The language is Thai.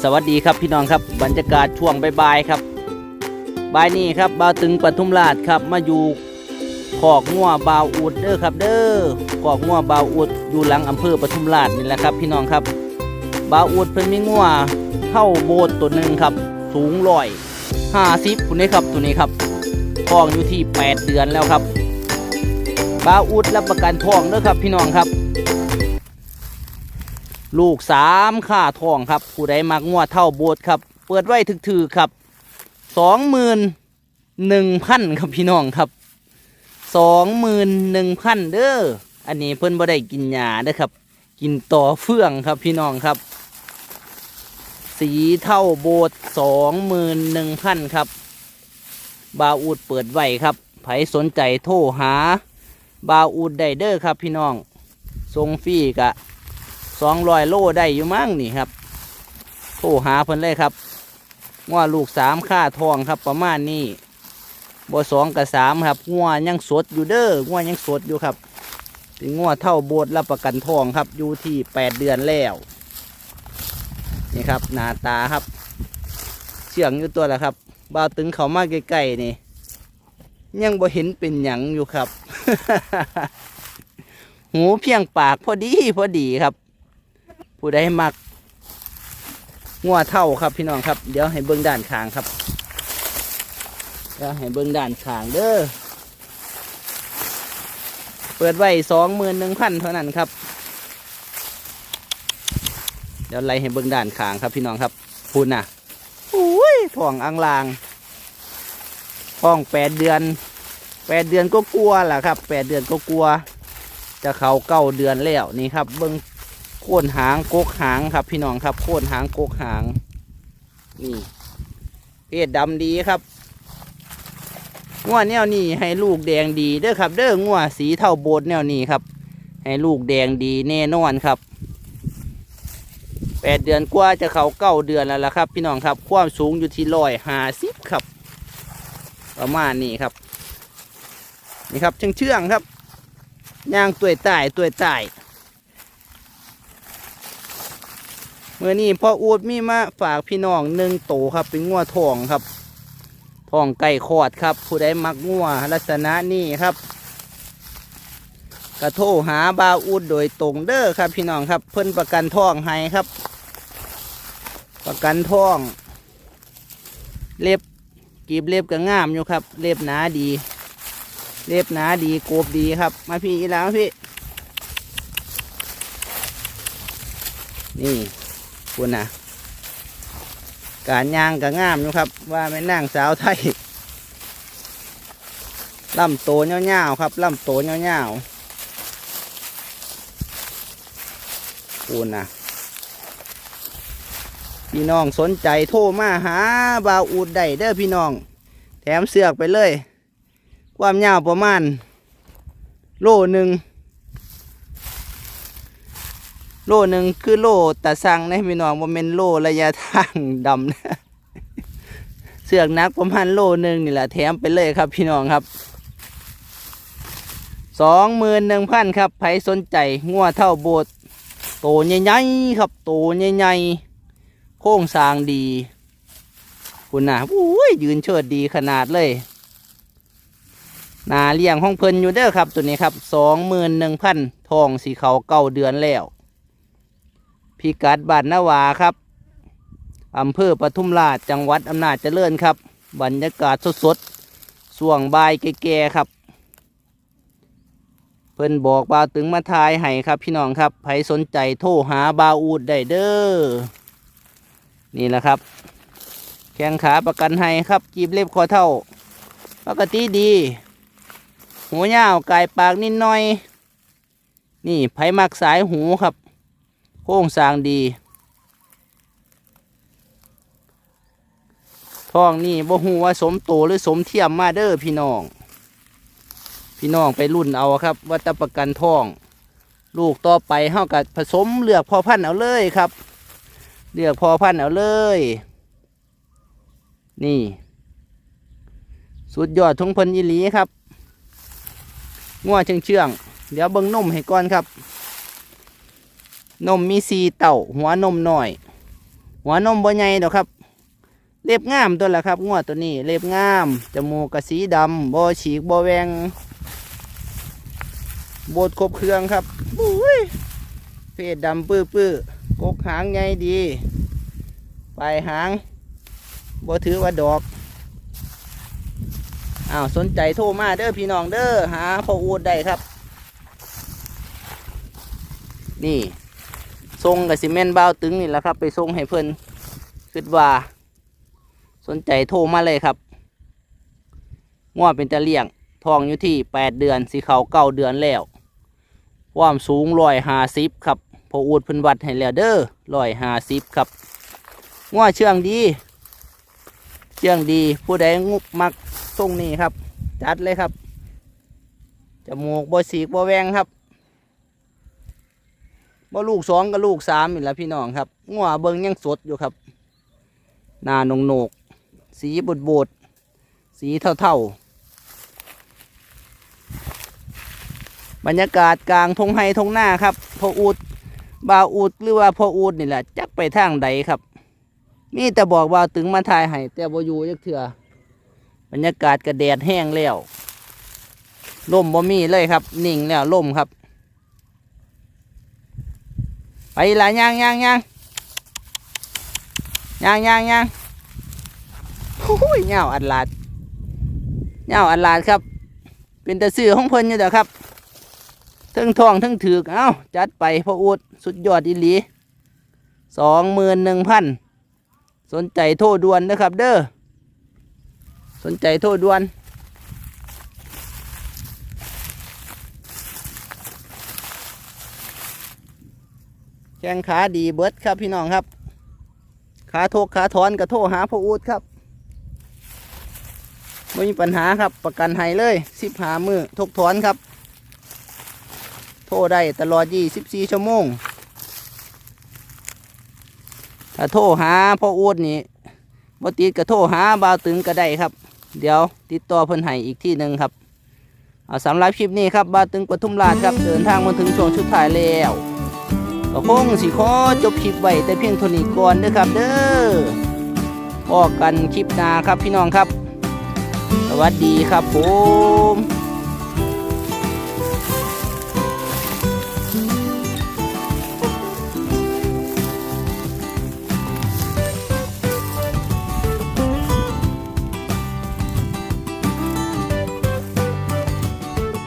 สวัสดีครับพี่น้องครับบรรยากาศช่วงบ่ายๆครับบ่ายนี้ครับบ่าวตึงปทุมราชครับมาอยู่ขอกงัวบาวอุดเด้อครับ เด้อขอกงัวบาวอุดอยู่หลังอำเภอปทุมราชนี่แหละครับพี่น้องครับบาวอุดเพิ่นมีงัวเข้าโบสถ์ตัวหนึ่งครับ สูงร้อยห้าสิบคุณนี้ครับตัวนี้ครับท้องอยู่ที่แปดเดือนแล้วครับบาวอุดรับประกันท้องเด้อครับพี่น้องครับ ลูกสามค่าทองครับ ผู้ใดมักงวเท่าโบสถ์ครับ เปิดไว้ถึกๆครับสองหมื่นหนึ่งพันครับพี่น้องครับสองหมื่นหนึ่งพันเด้ออันนี้เพิ่นบ่ได้กินหญ้าเด้อครับ กินต่อเฟื่องครับพี่น้องครับ สีเท่าโบสถ์สองหมื่นหนึ่งพันครับ บาอูดเปิดไว้ครับไผสนใจโทรหา บาอูดได้เด้อครับพี่น้องทรงฟรีกะ สองร้อยโลได้อยู่มั้งนี่ครับโทรหาเพิ่นเลยครับงัวลูกสามค่าทองครับประมาณนี้บ่สองกับสามครับงัวยังสดอยู่เด้องัวยังสดอยู่ครับเป็นงัวเท่าโบสถ์รับประกันทองครับอยู่ที่แปดเดือนแล้วนี่ครับหน้าตาครับ เชื่องอยู่ตัวละครับบ่าวตึงเขามากใกล้ๆนี่ยังบ่เห็นเป็นหยังอยู่ครับ หูเพียงปากพอดีพอดีครับ ผู้ใดมักงัวเท่าครับพี่น้องครับ เดี๋ยวให้เบิ้งด้านข้างครับ เดี๋ยวให้เบิ้งด้านข้างเด้อ เปิดไว้สองหมื่นหนึ่งพันเท่านั้นครับ เดี๋ยวไล่ให้เบิ้งด้านข้างครับพี่น้องครับพูนน่ะอุ้ยท้องอังลางท้องแปดเดือนแปดเดือนก็กลัวล่ะครับแปดเดือนก็กลัว จะเขาเก้าเดือนแล้วนี่ครับ เบิ้ง โค่นหางกกหางครับ พี่น้องครับโค่นหางกกหาง นี่เพศดำดีครับงัวแนวนี้ให้ลูกแดงดีเด้อครับ เด้องัวสีเท่าโบดแนวนี้ครับ ให้ลูกแดงดีแน่นอนครับแปดเดือนกว่าจะเขาเก้าเดือนแล้วล่ะครับ พี่น้องครับ ความสูงอยู่ที่ร้อยห้าสิบครับ ประมาณนี้ครับนี่ครับเชื่องๆครับย่างตัวใต้ตัวใต้เมื่อนี้พ่ออูดมีมาฝากพี่น้องหนึ่งโตครับ เป็นงัวทองครับทองไก่ขอดครับ ผู้ใดมักงัวลักษณะนี้ครับกระโทหาบาอูดโดยตรงเด้อครับ พี่น้องครับ เพิ่นประกันทองให้ครับ ประกันทอง เล็บกีบเล็บก็งามอยู่ครับ เล็บหนาดีเรียบหนาดีโกบดีครับ มาพี่อีแล้วพี่ นี่ คุณนะการย่างก็งามอยู่ครับ ว่าแม่นางสาวไทยลำโตเงาๆครับลำโตเงาๆคุณนะพี่น้องสนใจโทรมาหาบาวอูดได้เด้อพี่น้อง แถมเสือกไปเลย ความยาวประมาณ โลหนึ่ง โลหนึ่งคือโลตะสังนะพี่น้องว่าเป็นโลระยะทางดำนะเสือกนักประมาณโลหนึ่งนี่แหละแถมไปเลยครับ พี่น้องครับสองหมื่นหนึ่งพันครับใครสนใจงัวเท่าโบสถ์โตใหญ่ๆครับโตใหญ่ๆโค้งสร้างดีคุณนะอุ้ยยืนเชิดดีขนาดเลยนาเลี้ยงห้องเพลินอยู่เด้อครับ ตัวนี้ครับสองหมื่นหนึ่งพันทองสีเขาเก้าเดือนแล้ว พิกัดบ้านนาวาครับอำเภอปทุมราชจังหวัดอำนาจเจริญครับ บรรยากาศสดๆส่วงบายแก่ๆครับ เพิ่นบอกบาวตึงมาทายให้ครับพี่น้องครับใครสนใจโทรหาบาวอูดได้เด้อนี่แหละครับ แข้งขาประกันให้ครับกีบเล็บคอเท่า ปกติดีหูยาวกายปากนิดหน่อย นี่ไผมักสายหูครับ โค้งสร้างดีท้องนี่บ่ฮู้ว่าสมโตหรือสมเทียมมาเด้อพี่น้อง พี่น้องไปรุ่นเอาครับ ว่าจะประกันท้อง ลูกต่อไปเฮากับผสมเลือกพอพันธุ์เอาเลยครับ เลือกพอพันธุ์เอาเลย นี่ สุดยอดทงเพันอีหลีครับงัวเชื่องเชื่องเดี๋ยวเบิ้งนุ่มให้ก่อนครับ นมมีสีเต่าหัวนมหน่อย หัวนมบ่ใหญ่ดอกครับ เล็บงามตัวละครับงวดตัวนี้ เล็บงามจมูกกระสีดำบ่ฉีกบ่แวงโบดครบเครื่องครับบุ้ยเพศดำปื้อปื้อกกหางใหญ่ดีปลายหางบ่ถือว่าดอกอ้าวสนใจโทรมาเด้อพี่น้องเด้อหาพออูดได้ครับ นี่ ทรงกับซีเมนต์บ้าวตึงนี่แหละครับ ไปทรงให้เพิ่อนคิดว่า สนใจโทรมาเลยครับง้อเป็นตะเลี่ยงทองอยู่ที่แปดเดือนสีเขาเก้าเดือนแล้วความสูงร้อยห้าสิบครับพออูดพิ่นวัดให้แล้วเด้อร้อยห้าสิบครับง้อเชื่องดีเชื่องดีผู้ใดงุบมักทรงนี้ครับ จัดเลยครับจมูกบ่สีกบ่แวงครับ บ่ลูกสองกับลูกสามนี่แหละพี่น้องครับงัวเบิงยังสดอยู่ครับหน้าหนงโหนก สีบดบดสีเท่าๆบรรยากาศกลางทงไฮทงหน้าครับพออูดบาวอูดหรือว่าพออูดนี่แหละจักไปทางใดครับ มีแต่บอกว่าถึงมาทายให้แต่บ่อยู่จักเถื่อบรรยากาศกระแดดแห้งแล้วลมบ่มีเลยครับ นิ่งแล้วลมครับ ไปละย่างย่างย่างย่างย่างย่างโอ้ยเงาอัดลาดเงาอัดลาดครับ เป็นแต่สื่อของเพิ่นอยู่เด้อครับทั้งทองทั้งถือกเอ้าจัดไปพออูดสุดยอดอีหลีสองหมื่นหนึ่งพันสนใจโทรด่วนนะครับ เด้อสนใจโทรด่วน แข้งขาดีเบิดครับพี่น้องครับ ขาโทกขาถอนก็โทหาพ่ออูดครับไม่มีปัญหาครับประกันให้เลยสิบหามือทกถอนครับ โทรได้ตลอด24ชั่วโมง ถ้าโทรหาพ่ออูดนี่บ่ติดก็โทรหาบ่าวตึงก็ได้ครับ เดี๋ยวติดต่อเพิ่นให้อีกที่หนึ่งครับเอาสำหรับคลิปนี้ครับบ่าวตึงปทุมราชครับ เดินทางมาถึงช่วงชุดท้ายแล้ว ก็คงสิขอจบคลิปไว้แต่เพียงเท่านี้ก่อนเด้อครับ เด้อพอกันคลิปหน้าครับพี่น้องครับ สวัสดีครับผม